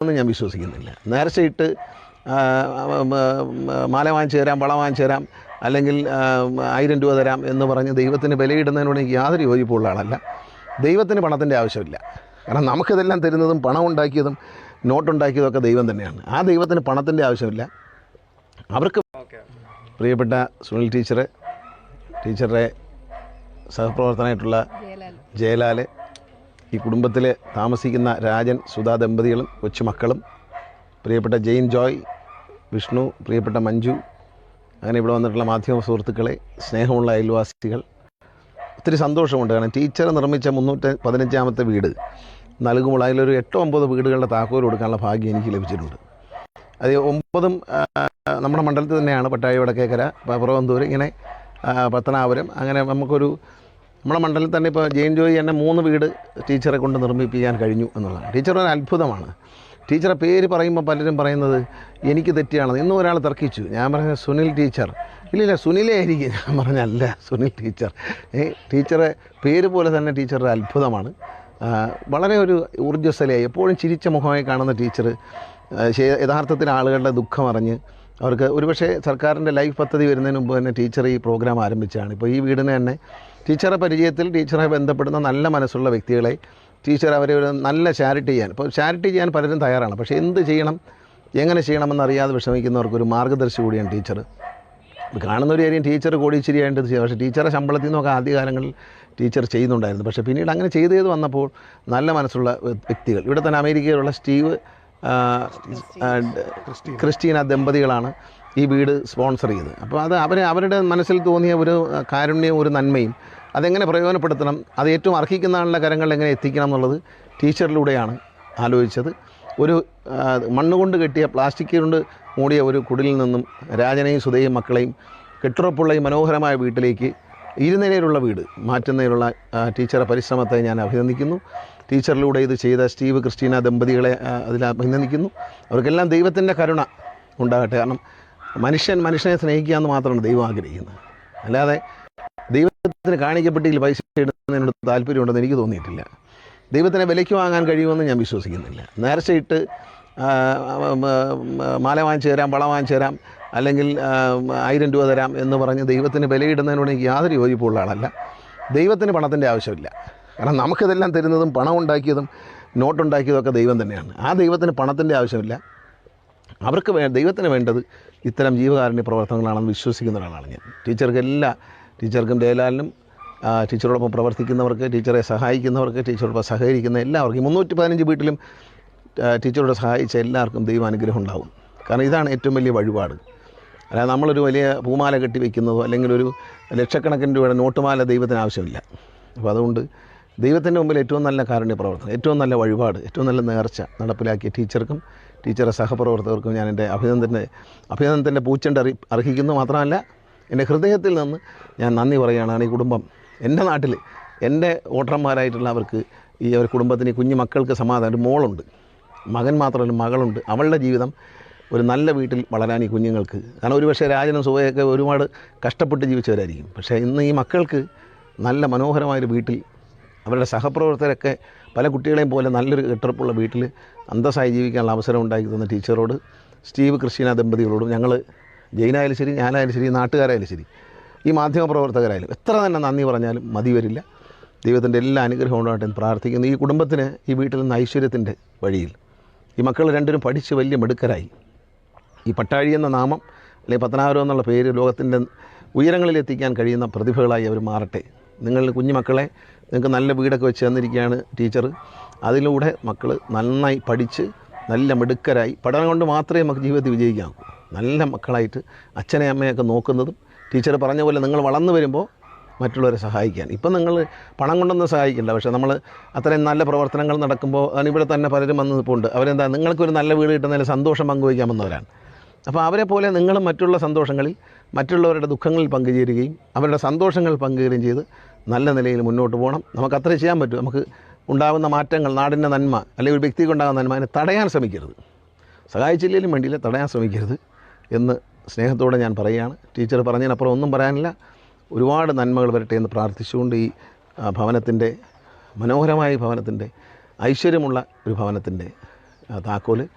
കഴിയുമെന്ന് ഞാൻ വിശ്വസിക്കുന്നില്ല. ഉം, ഉം, മാല വാങ്ങിച്ചു തരാം വള വാങ്ങിച്ചു തരാം അല്ലെങ്കിൽ ആയിരം രൂപ തരാം എന്ന് പറഞ്ഞ് ദൈവത്തിന് വിലയിടുന്നതിനോട് എനിക്ക് യാതൊരു യോജിപ്പുള്ള ആളല്ല. ദൈവത്തിന് പണത്തിന്റെ ആവശ്യമില്ല. കാരണം നമുക്കിതെല്ലാം തരുന്നതും പണം ഉണ്ടാക്കിയതും നോട്ടുണ്ടാക്കിയതൊക്കെ ദൈവം തന്നെയാണ്. ആ ദൈവത്തിന് പണത്തിന്റെ ആവശ്യമില്ല. അവർക്ക് പ്രിയപ്പെട്ട സുനിൽ ടീച്ചർ ടീച്ചറുടെ സഹപ്രവർത്തനമായിട്ടുള്ള ജയലാൽ. ഈ കുടുംബത്തിൽ താമസിക്കുന്ന രാജൻ സുധാ ദമ്പതികളും കൊച്ചുമക്കളും പ്രിയപ്പെട്ട ജെയിൻ ജോയ് വിഷ്ണു പ്രിയപ്പെട്ട മഞ്ജു അങ്ങനെ ഇവിടെ വന്നിട്ടുള്ള മാധ്യമ സുഹൃത്തുക്കളെ സ്നേഹമുള്ള അയൽവാസികൾ ഒത്തിരി സന്തോഷമുണ്ട്. കാരണം ടീച്ചർ നിർമ്മിച്ച മുന്നൂറ്റി പതിനഞ്ചാമത്തെ വീട് നൽകുമ്പോൾ അതിലൊരു എട്ടോ ഒമ്പത് വീടുകളുടെ താക്കോൽ കൊടുക്കാനുള്ള ഭാഗ്യം എനിക്ക് ലഭിച്ചിട്ടുണ്ട്. അത് ഒമ്പതും നമ്മുടെ മണ്ഡലത്തിൽ തന്നെയാണ് പട്ടാഴി വടക്കേക്കര പുറവന്തൂർ ഇങ്ങനെ പത്തനാപുരം അങ്ങനെ നമുക്കൊരു നമ്മുടെ മണ്ഡലത്തിൽ തന്നെ ഇപ്പോൾ ജെയിൻ ജോയി എന്നെ മൂന്ന് വീട് ടീച്ചറെ കൊണ്ട് നിർമ്മിപ്പിക്കാൻ കഴിഞ്ഞു എന്നുള്ളതാണ്. ടീച്ചർ ഒരു അത്ഭുതമാണ്. ടീച്ചറെ പേര് പറയുമ്പോൾ പലരും പറയുന്നത് എനിക്ക് തെറ്റിയാണെന്ന് ഇന്നും ഒരാൾ തർക്കിച്ചു. ഞാൻ പറഞ്ഞ സുനിൽ ടീച്ചർ. ഇല്ലില്ല സുനിലേ ആയിരിക്കും. ഞാൻ പറഞ്ഞല്ല സുനിൽ ടീച്ചർ. ഏ ടീച്ചറെ പേര് പോലെ തന്നെ ടീച്ചറുടെ അത്ഭുതമാണ്. വളരെ ഒരു ഊർജസ്വലയായി. എപ്പോഴും ചിരിച്ച മുഖമായി കാണുന്ന ടീച്ചർ യഥാർത്ഥത്തിൽ ആളുകളുടെ ദുഃഖം അറിഞ്ഞ് അവർക്ക് ഒരുപക്ഷെ സർക്കാരിന്റെ ലൈഫ് പദ്ധതി വരുന്നതിന് മുമ്പ് തന്നെ ടീച്ചർ ഈ പ്രോഗ്രാം ആരംഭിച്ചാണ് ഇപ്പോൾ ഈ വീടിന് തന്നെ ടീച്ചറെ പരിചയത്തിൽ ടീച്ചറെ ബന്ധപ്പെടുന്ന നല്ല മനസ്സുള്ള വ്യക്തികളെ ടീച്ചർ അവരെ ഒരു നല്ല ചാരിറ്റി ചെയ്യാൻ. ഇപ്പോൾ ചാരിറ്റി ചെയ്യാൻ പലരും തയ്യാറാണ്. പക്ഷേ എന്ത് ചെയ്യണം? എങ്ങനെ ചെയ്യണമെന്നറിയാതെ വിഷമിക്കുന്നവർക്കൊരു മാർഗദർശി കൂടിയാണ് ടീച്ചർ. കാണുന്ന ഒരു കാര്യം ടീച്ചർ കോടീശ്ശേരിയായിട്ട് ചെയ്യുക പക്ഷേ ടീച്ചറെ ശമ്പളത്തിൽ നിന്നൊക്കെ ആദ്യകാലങ്ങളിൽ ടീച്ചർ ചെയ്യുന്നുണ്ടായിരുന്നു. പക്ഷേ പിന്നീട് അങ്ങനെ ചെയ്ത് ചെയ്ത് വന്നപ്പോൾ നല്ല മനസ്സുള്ള വ്യക്തികൾ. ഇവിടെ തന്നെ അമേരിക്കയിലുള്ള സ്റ്റീവ് ക്രിസ്റ്റീന. ദമ്പതികളാണ് ഈ വീട് സ്പോൺസർ ചെയ്തത്. അപ്പോൾ അത് അവരെ അവരുടെ മനസ്സിൽ തോന്നിയ ഒരു കാരുണ്യവും ഒരു നന്മയും അതെങ്ങനെ പ്രയോജനപ്പെടുത്തണം അത് ഏറ്റവും അർഹിക്കുന്ന ആളുടെ കരങ്ങളിൽ എങ്ങനെ എത്തിക്കണം എന്നുള്ളത് ടീച്ചറിലൂടെയാണ് ആലോചിച്ചത്. ഒരു മണ്ണുകൊണ്ട് കെട്ടിയ പ്ലാസ്റ്റിക് കൊണ്ട് മൂടിയ ഒരു കുടിലിൽ നിന്നും രാജനെയും സുധയും മക്കളെയും കെട്ടുറപ്പുള്ള ഈ മനോഹരമായ വീട്ടിലേക്ക് ഇരുനിലയിലുള്ള വീട്. മാറ്റുന്നതിനുള്ള ആ, ടീച്ചറെ പരിശ്രമത്തെ ഞാൻ അഭിനന്ദിക്കുന്നു. ടീച്ചറിലൂടെ ഇത് ചെയ്ത സ്റ്റീവ് ക്രിസ്റ്റീന ദമ്പതികളെ അതിൽ അഭിനന്ദിക്കുന്നു. അവർക്കെല്ലാം ദൈവത്തിന്റെ കരുണ ഉണ്ടാകട്ടെ. കാരണം മനുഷ്യൻ മനുഷ്യനെ സ്നേഹിക്കുക എന്ന് മാത്രമാണ് ദൈവം ആഗ്രഹിക്കുന്നത്. അല്ലാതെ ദൈവത്തിന് കാണിക്കപ്പെട്ടിൽ പൈസ ഇടുന്നതിനോട് താല്പര്യമുണ്ടെന്ന് എനിക്ക് തോന്നിയിട്ടില്ല. ദൈവത്തിനെ വിലയ്ക്ക് വാങ്ങാൻ കഴിയുമെന്ന് ഞാൻ വിശ്വസിക്കുന്നില്ല. നേർച്ചയിട്ട് മാല വാങ്ങിച്ചു തരാം വളം വാങ്ങിച്ചു തരാം അല്ലെങ്കിൽ ആയിരം രൂപ തരാം എന്ന് പറഞ്ഞ് ദൈവത്തിന് വിലയിടുന്നതിനോട് എനിക്ക് യാതൊരു യോജിപ്പുള്ള ആളല്ല. ദൈവത്തിന് പണത്തിന്റെ ആവശ്യമില്ല. കാരണം നമുക്കിതെല്ലാം തരുന്നതും പണം ഉണ്ടാക്കിയതും നോട്ടുണ്ടാക്കിയതൊക്കെ ദൈവം തന്നെയാണ്. ആ ദൈവത്തിന് പണത്തിന്റെ ആവശ്യമില്ല. അവർക്ക് വേ ദൈവത്തിന് വേണ്ടത് ഇത്തരം ജീവകാരുണ്യ പ്രവർത്തനങ്ങളാണെന്ന് വിശ്വസിക്കുന്ന ഒരാളാണ് ഞാൻ. ടീച്ചർക്ക് എല്ലാ ടീച്ചർക്കും ജയലാലിനും ടീച്ചറോടൊപ്പം പ്രവർത്തിക്കുന്നവർക്ക് ടീച്ചറെ സഹായിക്കുന്നവർക്ക് ടീച്ചറോടൊപ്പം സഹകരിക്കുന്ന എല്ലാവർക്കും മുന്നൂറ്റി പതിനഞ്ച് വീട്ടിലും ടീച്ചറോട് സഹായിച്ച എല്ലാവർക്കും ദൈവാനുഗ്രഹം ഉണ്ടാവും. കാരണം ഇതാണ് ഏറ്റവും വലിയ വഴിപാട്. അല്ലാതെ നമ്മളൊരു വലിയ പൂമാല കെട്ടി വെക്കുന്നതോ അല്ലെങ്കിൽ ഒരു ലക്ഷക്കണക്കിന് രൂപയുടെ നോട്ടുമാല ദൈവത്തിന് ആവശ്യമില്ല. അപ്പോൾ അതുകൊണ്ട് ദൈവത്തിന്റെ മുമ്പിൽ ഏറ്റവും നല്ല കാരുണ്യ പ്രവർത്തനം ഏറ്റവും നല്ല വഴിപാട് ഏറ്റവും നല്ല നേർച്ച നടപ്പിലാക്കിയ ടീച്ചർക്കും ടീച്ചറെ സഹപ്രവർത്തകർക്കും ഞാൻ എന്റെ അഭിനന്ദന്റെ അഭിനന്ദനത്തിന്റെ പൂച്ചെണ്ട് അറി അർഹിക്കുന്നു. മാത്രമല്ല എന്റെ ഹൃദയത്തിൽ നിന്ന് ഞാൻ നന്ദി പറയുകയാണ് ഈ കുടുംബം എന്റെ നാട്ടിൽ എന്റെ വോട്ടർമാരായിട്ടുള്ളവർക്ക് ഈ ഒരു കുടുംബത്തിന് കുഞ്ഞു മക്കൾക്ക് സമാധാനം ഒരു മോളുണ്ട്. മകൻ മാത്രമല്ല മകളുണ്ട്. അവളുടെ ജീവിതം ഒരു നല്ല വീട്ടിൽ വളരാൻ ഈ കുഞ്ഞുങ്ങൾക്ക്. കാരണം ഒരുപക്ഷെ രാജനും സുഖയൊക്കെ ഒരുപാട് കഷ്ടപ്പെട്ട് ജീവിച്ചവരായിരിക്കും. പക്ഷേ ഇന്ന് ഈ മക്കൾക്ക് നല്ല മനോഹരമായൊരു വീട്ടിൽ അവരുടെ സഹപ്രവർത്തകരൊക്കെ പല കുട്ടികളെയും പോലെ നല്ലൊരു കെട്ടുറപ്പുള്ള വീട്ടിൽ അന്തസ്സായി ജീവിക്കാനുള്ള അവസരം ഉണ്ടാക്കി തന്ന ടീച്ചറോട് സ്റ്റീവ് ക്രിസ്റ്റീന ദമ്പതികളോടും ഞങ്ങൾ ജയിനായാലും ശരി ഞാനായാലും ശരി നാട്ടുകാരായാലും ശരി ഈ മാധ്യമ പ്രവർത്തകരായാലും എത്ര തന്നെ നന്ദി പറഞ്ഞാലും മതി വരില്ല. ദൈവത്തിന്റെ എല്ലാ അനുഗ്രഹവും ഉണ്ടാകട്ടെ പ്രാർത്ഥിക്കുന്നു. ഈ കുടുംബത്തിന് ഈ വീട്ടിൽ നിന്ന് ഐശ്വര്യത്തിന്റെ വഴിയിൽ ഈ മക്കൾ രണ്ടുപേരും പഠിച്ച് വലിയ മിടുക്കരായി. ഈ പട്ടാഴി എന്ന നാമം അല്ലെങ്കിൽ പത്തനാപുരം എന്നുള്ള പേര് ലോകത്തിന്റെ ഉയരങ്ങളിലെത്തിക്കാൻ കഴിയുന്ന പ്രതിഭകളായി അവർ മാറട്ടെ. നിങ്ങൾ കുഞ്ഞുമക്കളെ നിങ്ങൾക്ക് നല്ല വീടൊക്കെ വെച്ച് തന്നിരിക്കുകയാണ് ടീച്ചർ അതിലൂടെ മക്കൾ നന്നായി പഠിച്ച് നല്ല മിടുക്കരായി പഠനം കൊണ്ട് മാത്രമേ നമുക്ക് ജീവിതത്തിൽ വിജയിക്കാവൂ. നല്ല മക്കളായിട്ട് അച്ഛനെ അമ്മയൊക്കെ നോക്കുന്നതും ടീച്ചർ പറഞ്ഞ പോലെ നിങ്ങൾ വളർന്നു വരുമ്പോൾ മറ്റുള്ളവരെ സഹായിക്കാൻ. ഇപ്പം നിങ്ങൾ പണം കൊണ്ടൊന്നും സഹായിക്കില്ല. പക്ഷേ നമ്മൾ അത്രയും നല്ല പ്രവർത്തനങ്ങൾ നടക്കുമ്പോൾ ഇവിടെ തന്നെ പലരും വന്ന് നിൽപ്പുണ്ട് അവരെന്താ നിങ്ങൾക്കൊരു നല്ല വീട് കിട്ടുന്നതിൽ സന്തോഷം പങ്കുവയ്ക്കാൻ വന്നവരാണ് അപ്പോൾ അവരെ പോലെ നിങ്ങളും മറ്റുള്ള സന്തോഷങ്ങളിൽ മറ്റുള്ളവരുടെ ദുഃഖങ്ങളിൽ പങ്കുചേരുകയും അവരുടെ സന്തോഷങ്ങൾ പങ്കുകയും ചെയ്ത് നല്ല നിലയിൽ മുന്നോട്ട് പോകണം. നമുക്ക് അത്ര ചെയ്യാൻ പറ്റും. നമുക്ക് ഉണ്ടാകുന്ന മാറ്റങ്ങൾ നാടിന്റെ നന്മ അല്ലെങ്കിൽ ഒരു വ്യക്തിക്ക് ഉണ്ടാകുന്ന നന്മ അതിനെ തടയാൻ ശ്രമിക്കരുത്. സഹായിച്ചില്ലെങ്കിലും വേണ്ടിയില്ല തടയാൻ ശ്രമിക്കരുത് എന്ന് സ്നേഹത്തോടെ ഞാൻ പറയുകയാണ്. ടീച്ചർ പറഞ്ഞതിനപ്പുറം ഒന്നും പറയാനില്ല. ഒരുപാട് നന്മകൾ വരട്ടെ എന്ന് പ്രാർത്ഥിച്ചുകൊണ്ട് ഈ ഭവനത്തിന്റെ മനോഹരമായ ഭവനത്തിന്റെ ഐശ്വര്യമുള്ള ഒരു ഭവനത്തിന്റെ താക്കോൽ